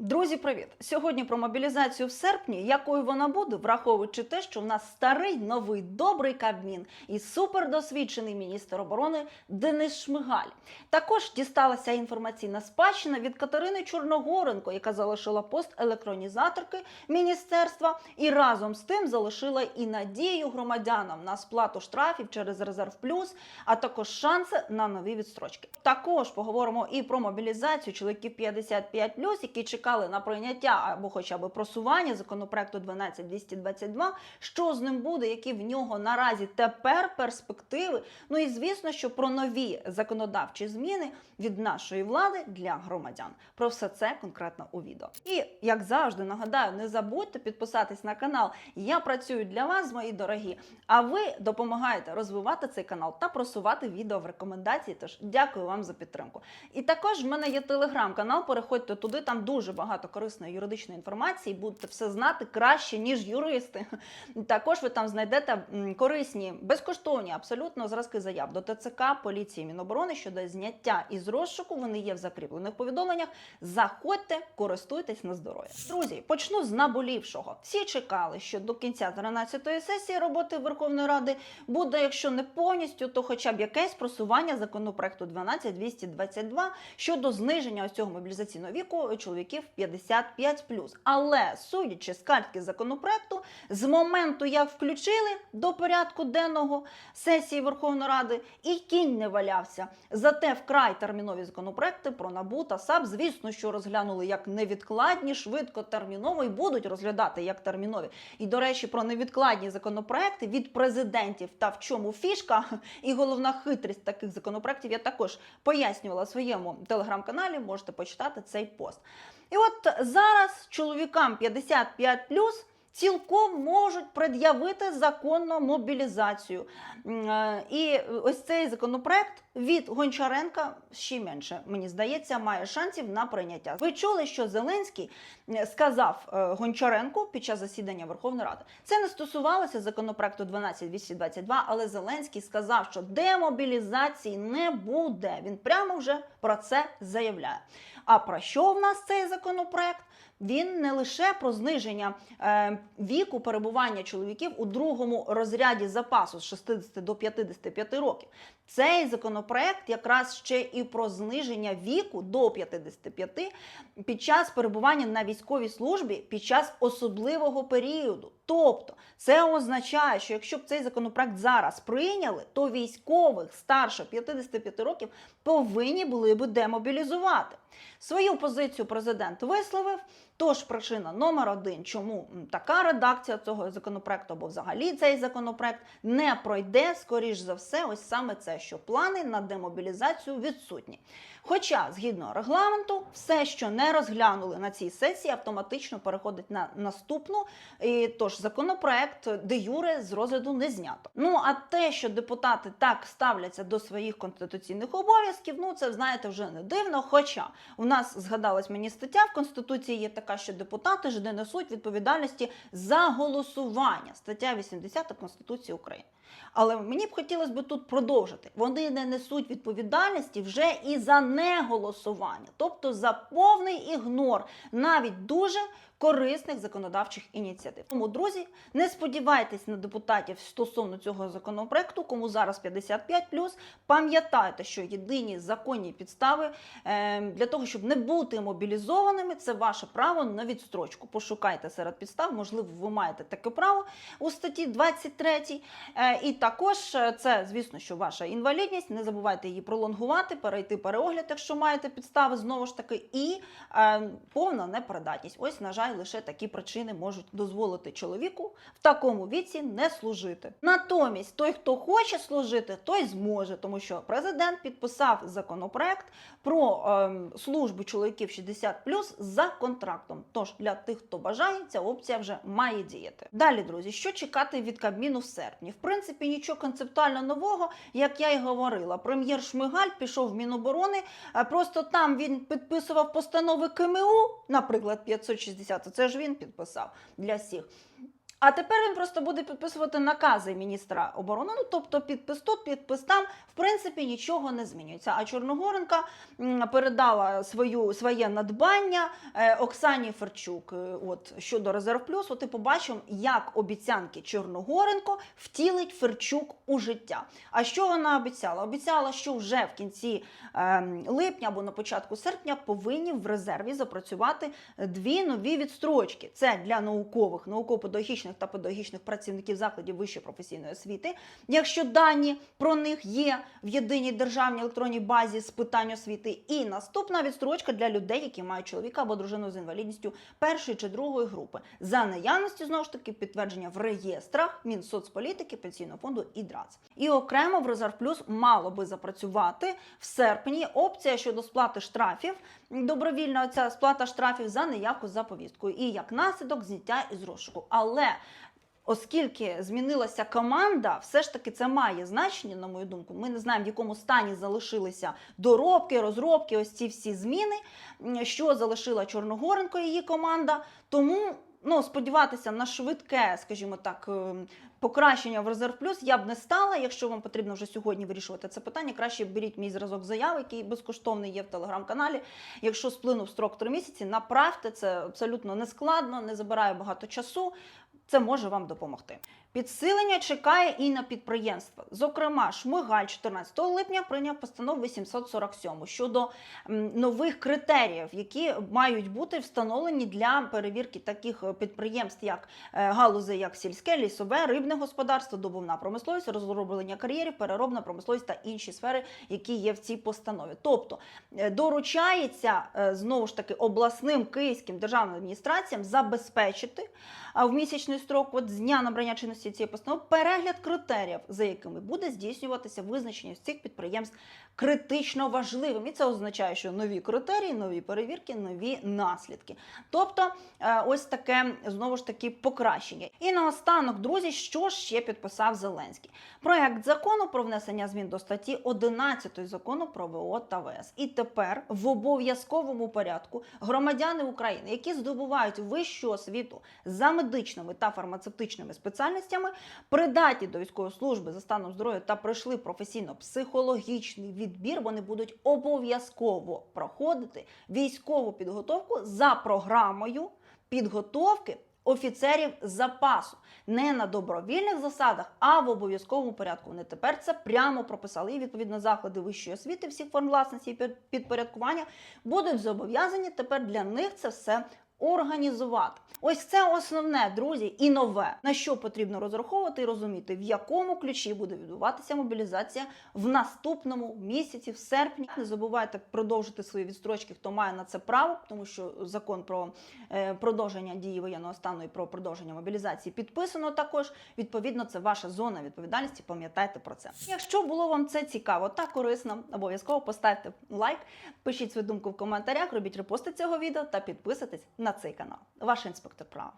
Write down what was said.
Друзі, привіт! Сьогодні про мобілізацію в серпні. Якою вона буде, враховуючи те, що в нас старий новий добрий кабмін і супердосвідчений міністр оборони Денис Шмигаль. Також дісталася інформаційна спадщина від Катерини Чорногоренко, яка залишила пост електронізаторки міністерства, і разом з тим залишила і надію громадянам на сплату штрафів через резерв плюс, а також шанси на нові відстрочки. Також поговоримо і про мобілізацію чоловіків 55+, які чекали на прийняття або хоча б просування законопроекту 12222, що з ним буде, які в нього наразі тепер перспективи. Ну і звісно, що про нові законодавчі зміни від нашої влади для громадян. Про все це конкретно у відео. І як завжди нагадаю, не забудьте підписатись на канал. Я працюю для вас, мої дорогі. А ви допомагаєте розвивати цей канал та просувати відео в рекомендації. Тож дякую вам за підтримку. І також в мене є телеграм-канал. Переходьте туди, там дуже багато корисної юридичної інформації. Будете все знати краще ніж юристи. Також ви там знайдете корисні, безкоштовні абсолютно зразки заяв до ТЦК, поліції, Міноборони щодо зняття із розшуку. Вони є в закріплених повідомленнях. Заходьте, користуйтесь на здоров'я. Друзі, почну з наболівшого. Всі чекали, що до кінця 13-ї сесії роботи Верховної Ради буде, якщо не повністю, то хоча б якесь просування законопроекту 12222 щодо зниження ось цього мобілізаційного віку чоловіків 55+. Але судячи з картки законопроекту, з моменту як включили до порядку денного сесії Верховної Ради, і кінь не валявся. Зате вкрай термінові законопроекти про НАБУ та САП, звісно, що розглянули як невідкладні, швидко терміново і будуть розглядати як термінові. І до речі, про невідкладні законопроекти від президентів та в чому фішка і головна хитрість таких законопроектів я також пояснювала своєму телеграм-каналі. Можете почитати цей пост. І от зараз чоловікам 55 цілком можуть пред'явити законну мобілізацію. Е, І ось цей законопроект від Гончаренка ще менше, мені здається, має шансів на прийняття. Ви чули, що Зеленський сказав е, Гончаренку під час засідання Верховної Ради. Це не стосувалося законопроекту 12222, але Зеленський сказав, що демобілізації не буде. Він прямо вже про це заявляє. А про що в нас цей законопроект? Він не лише про зниження е, віку перебування чоловіків у другому розряді запасу з 60 до 55 років. Цей законопроект якраз ще і про зниження віку до 55 під час перебування на військовій службі під час особливого періоду. Тобто це означає, що якщо б цей законопроект зараз прийняли, то військових старше 55 років повинні були би демобілізувати. Свою позицію президент висловив. Тож причина номер один, чому така редакція цього законопроекту, або взагалі цей законопроект не пройде, скоріш за все, ось саме це, що плани на демобілізацію відсутні. Хоча, згідно регламенту, все, що не розглянули на цій сесії, автоматично переходить на наступну. І тож законопроект де юре з розгляду не знято. Ну а те, що депутати так ставляться до своїх конституційних обов'язків, ну це знаєте вже не дивно. Хоча у нас згадалась мені стаття в конституції є така, що депутати ж не несуть відповідальності за голосування. Стаття 80 Конституції України. Але мені б хотілося б тут продовжити. Вони не несуть відповідальності вже і за неголосування, тобто за повний ігнор навіть дуже корисних законодавчих ініціатив. Тому, друзі, не сподівайтесь на депутатів стосовно цього законопроекту, кому зараз 55+, пам'ятайте, що єдині законні підстави е, для того, щоб не бути мобілізованими, це ваше право на відстрочку. Пошукайте серед підстав, можливо, ви маєте таке право у статті 23. Е, і також е, це, звісно, що ваша інвалідність. Не забувайте її пролонгувати, перейти переогляд, якщо маєте підстави, знову ж таки, і е, повна непридатність. Ось, на жаль, лише такі причини можуть дозволити чоловіку в такому віці не служити. Натомість, той, хто хоче служити, той зможе, тому що президент підписав законопроект про ем, службу чоловіків 60 за контрактом. Тож для тих, хто бажає, ця опція вже має діяти. Далі, друзі, що чекати від Кабміну в серпні? В принципі, нічого концептуально нового, як я й говорила. Прем'єр Шмигаль пішов в Міноборони, а просто там він підписував постанови КМУ, наприклад, 560, це ж він підписав для всіх. А тепер він просто буде підписувати накази міністра оборони. Ну тобто підпис тут, підпис там. В принципі, нічого не змінюється. А Чорногоренка передала свою своє надбання е, Оксані Ферчук. Е, От щодо резерв плюс, от і побачимо, як обіцянки Чорногоренко втілить Ферчук у життя. А що вона обіцяла? Обіцяла, що вже в кінці ем, липня або на початку серпня повинні в резерві запрацювати дві нові відстрочки. Це для наукових, науково-педагогічних та педагогічних працівників закладів вищої професійної освіти. Якщо дані про них є в єдиній державній електронній базі з питань освіти, і наступна відстрочка для людей, які мають чоловіка або дружину з інвалідністю першої чи другої групи, за наявності знову ж таки підтвердження в реєстрах Мінсоцполітики, Пенсійного фонду і ДРАЦ. І окремо в резерв плюс мало би запрацювати в серпні опція щодо сплати штрафів. Добровільна ця сплата штрафів за неявку за повісткою, і як наслідок зняття із розшуку. Але Оскільки змінилася команда, все ж таки це має значення, на мою думку. Ми не знаємо, в якому стані залишилися доробки, розробки, ось ці всі зміни, що залишила Чорногоренко її команда. Тому ну, сподіватися на швидке, скажімо так, ем, покращення в резерв плюс я б не стала. Якщо вам потрібно вже сьогодні вирішувати це питання, краще беріть мій зразок заяви, який безкоштовний є в телеграм-каналі. Якщо сплинув строк 3 місяці, направте це абсолютно нескладно, не забирає багато часу. Це може вам допомогти. Підсилення чекає і на підприємства. Зокрема, Шмигаль 14 липня прийняв постанову 847 щодо нових критеріїв, які мають бути встановлені для перевірки таких е, підприємств, як е, галузи, як сільське, лісове, рибне господарство, добувна промисловість, розроблення кар'єрів, переробна промисловість та інші сфери, які є в цій постанові. Тобто е, доручається знову ж таки обласним київським державним адміністраціям забезпечити в місячний строк от з дня набрання чинності цієї постанови перегляд критеріїв, за якими буде здійснюватися визначення цих підприємств критично важливим. І це означає, що нові критерії, нові перевірки, нові наслідки. Тобто, е, ось таке знову ж таки покращення. І наостанок, друзі, що ще підписав Зеленський? Проект закону про внесення змін до статті 11 закону про ВО та ВС. І тепер в обов'язковому порядку громадяни України, які здобувають вищу освіту за медичними та фармацевтичними спеціальностями, придатні до військової служби за станом здоров'я та пройшли професійно-психологічний відбір, вони будуть обов'язково проходити військову підготовку за програмою підготовки. Офіцерів запасу не на добровільних засадах, а в обов'язковому порядку. Вони тепер це прямо прописали. І відповідно заклади вищої освіти всіх форм власності і підпорядкування будуть зобов'язані тепер для них це все організувати. Ось це основне, друзі, і нове, на що потрібно розраховувати і розуміти, в якому ключі буде відбуватися мобілізація в наступному місяці, в серпні. Не забувайте продовжити свої відстрочки, хто має на це право, тому що закон про е, продовження дії воєнного стану і про продовження мобілізації підписано також. Відповідно, це ваша зона відповідальності. Пам'ятайте про це. Якщо було вам це цікаво та корисно, обов'язково поставте лайк, пишіть свою думку в коментарях, робіть репости цього відео та підписуйтесь на цей канал. Ваш інспектор права.